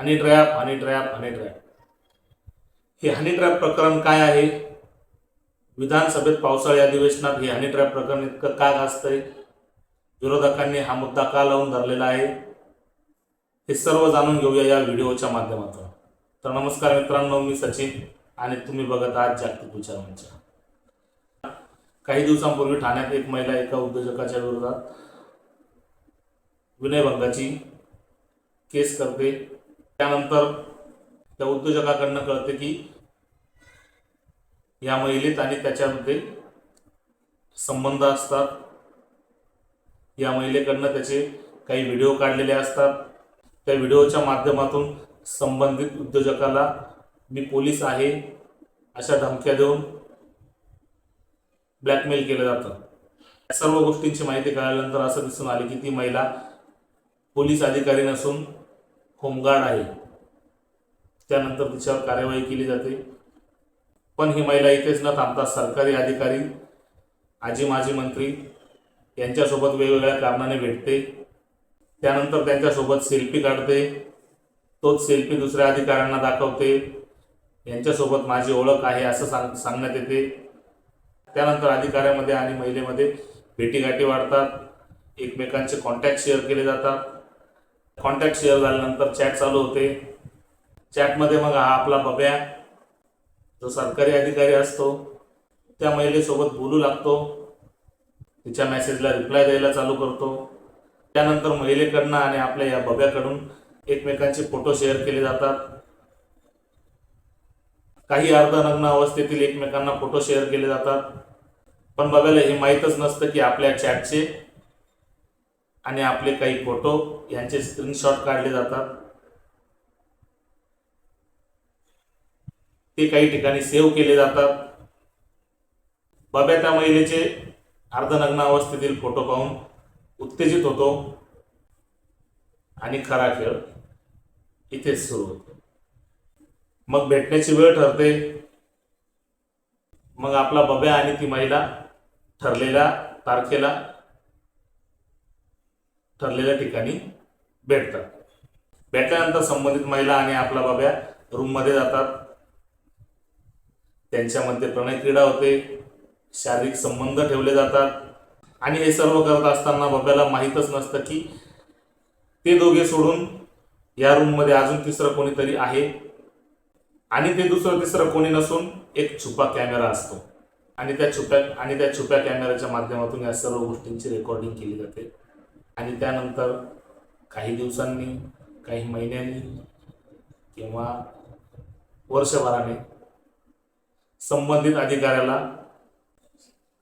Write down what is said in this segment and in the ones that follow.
Honey trap honey trap honey trap हे honey trap प्रकरण काय आहे? विधानसभेत पावसाळी अधिवेशनात हे हनी ट्रॅप प्रकरण इतकं का गाजतंय विरोधकांनी हा मुद्दा का लावून धरलेला आहे? हे सर्व जाणून घेऊया या व्हिडिओच्या माध्यमातून. तर नमस्कार मित्रांनो मी सचिन आणि तुम्ही बघत आहात जागतिक विचार मंच. काही दिवसांपूर्वी ठाण्यात एक महिला एका उद्योजकाच्या विरोधात विनयभंगाची केस करते. त्यानंतर त्या उद्योजकाकडनं कळते की या महिलेत आणि त्याच्यामध्ये संबंध असतात. या महिलेकडनं त्याचे काही व्हिडिओ काढलेले असतात. त्या व्हिडिओच्या माध्यमातून संबंधित उद्योजकाला मी पोलीस आहे अशा धमक्या देऊन ब्लॅकमेल केलं जातं. या सर्व गोष्टींची माहिती कळल्यानंतर असं दिसून आले की ती महिला पोलीस अधिकारी नसून होमगार्ड आहे. त्यानंतर तिच्यावर कार्यवाही केली जाते. पण ही महिला इथेच न थांबता सरकारी अधिकारी आजी माजी मंत्री यांच्यासोबत वेगवेगळ्या कारणाने भेटते. त्यानंतर त्यांच्यासोबत सेल्फी काढते. तोच सेल्फी दुसऱ्या अधिकाऱ्यांना दाखवते. यांच्यासोबत माझी ओळख आहे असं सांग सांगण्यात येते. त्यानंतर अधिकाऱ्यामध्ये आणि महिलेमध्ये भेटीगाठी वाढतात. एकमेकांचे कॉन्टॅक्ट शेअर केले जातात. कॉन्टॅक्ट शेअर झाल्यानंतर चॅट चालू होते. चॅटमध्ये मग हा आपला बब्या जो सरकारी अधिकारी असतो त्या महिलेसोबत बोलू लागतो. तिच्या मेसेजला रिप्लाय द्यायला चालू करतो. त्यानंतर महिलेकडनं आणि आपल्या या बब्याकडून एकमेकांचे फोटो शेअर केले जातात. काही अर्धनग्न अवस्थेतील एकमेकांना फोटो शेअर केले जातात. पण बघायला हे माहीतच नसतं की आपल्या चॅटचे आणि आपले काही फोटो यांचे स्क्रीनशॉट काढले जातात. ते काही ठिकाणी सेव्ह केले जातात. बाब्या त्या महिलेचे अर्धनग्न अवस्थेतील फोटो पाहून उत्तेजित होतो. आणि खरा खेळ इथेच सुरू होतो. मग भेटण्याची वेळ ठरते. मग आपला बब्या आणि ती महिला ठरलेल्या तारखेला ठरलेल्या ठिकाणी भेटतात. भेटल्यानंतर संबंधित महिला आणि आपला बाब्या रूममध्ये जातात. त्यांच्यामध्ये प्रणय क्रीडा होते. शारीरिक संबंध ठेवले जातात. आणि हे सर्व करत असताना बाब्याला माहीतच नसतं की ते दोघे सोडून या रूममध्ये अजून तिसरं कोणीतरी आहे. आणि ते दुसरं तिसरं कोणी नसून एक छुपा कॅमेरा असतो. आणि त्या छुप्या आणि त्या छुप्या कॅमेऱ्याच्या माध्यमातून या सर्व गोष्टींची रेकॉर्डिंग केली जाते. आणि त्यानंतर काही दिवसांनी काही महिन्यांनी किंवा वर्षभराने संबंधित अधिकाऱ्याला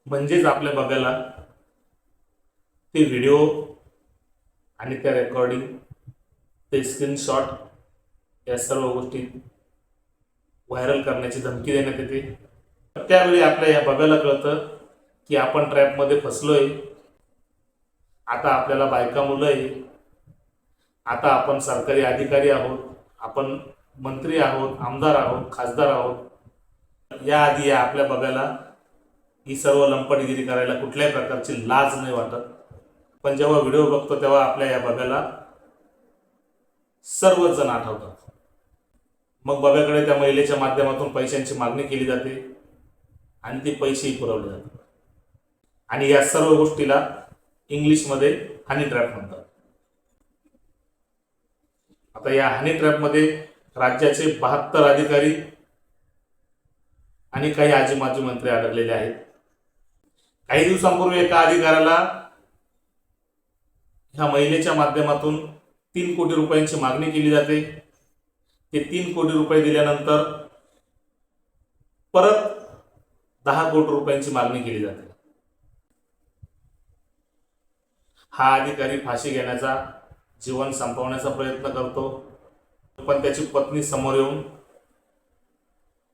म्हणजेच आपल्या बघायला ते व्हिडिओ आणि त्या रेकॉर्डिंग ते स्क्रीनशॉट या सर्व गोष्टी व्हायरल करण्याची धमकी देण्यात येते. त्यावेळी आपल्या या बघायला कळतं की आपण ट्रॅपमध्ये फसलोय. आता आपल्याला बायका मुलं आहे आता आपण सरकारी अधिकारी आहोत आपण मंत्री आहोत आमदार आहोत खासदार आहोत याआधी या आपल्या बघायला ही सर्व लंपटगिरी करायला कुठल्याही प्रकारची लाज नाही वाटत. पण जेव्हा व्हिडिओ बघतो तेव्हा आपल्या या बघायला सर्वच जण आठवतात. मग बघ्याकडे त्या महिलेच्या माध्यमातून पैशांची मागणी केली जाते आणि ते पैसेही पुरवले जातात. आणि या सर्व गोष्टीला इंग्लिशमध्ये हनी ट्रॅप म्हणतात. आता या हनी ट्रॅपमध्ये राज्याचे बहात्तर अधिकारी आणि काही आजी माजी मंत्री अडकलेले आहेत. काही दिवसांपूर्वी एका अधिकाऱ्याला ह्या महिलेच्या माध्यमातून तीन कोटी रुपयांची मागणी केली जाते. ते तीन कोटी रुपये दिल्यानंतर परत दहा कोटी रुपयांची मागणी केली जाते. हा अधिकारी फाशी घेण्याचा जीवन संपवण्याचा प्रयत्न करतो. पण त्याची पत्नी समोर येऊन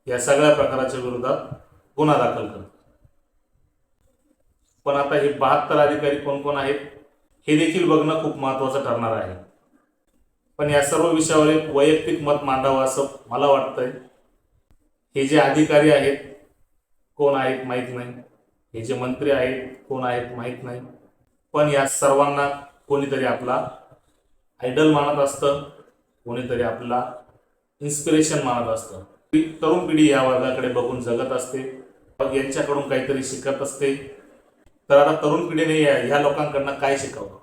या सगळ्या प्रकाराच्या विरोधात गुन्हा दाखल करतो. पण आता हे बहात्तर अधिकारी कोण कोण आहेत हे देखील बघणं खूप महत्त्वाचं ठरणार आहे. पण या सर्व विषयावर एक वैयक्तिक मत मांडावं असं मला वाटतंय. हे जे अधिकारी आहेत कोण आहेत माहीत नाही. हे जे मंत्री आहेत कोण आहेत माहीत नाही. पण या सर्वांना कोणीतरी आपला आयडल मानत असतं कोणीतरी आपला इन्स्पिरेशन मानत असतं. तरुण पिढी या वर्गाकडे बघून जगत असते मग यांच्याकडून काहीतरी शिकत असते. तर आता तरुण पिढीने या ह्या लोकांकडनं काय शिकावं?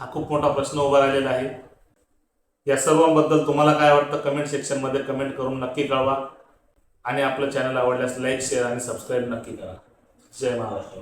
हा खूप मोठा प्रश्न उभा राहिलेला आहे. या सर्वांबद्दल तुम्हाला काय वाटतं? कमेंट सेक्शनमध्ये कमेंट करून नक्की कळवा. आणि आपलं चॅनल आवडल्यास लाईक शेअर आणि सबस्क्राईब नक्की करा. जय महाराष्ट्र.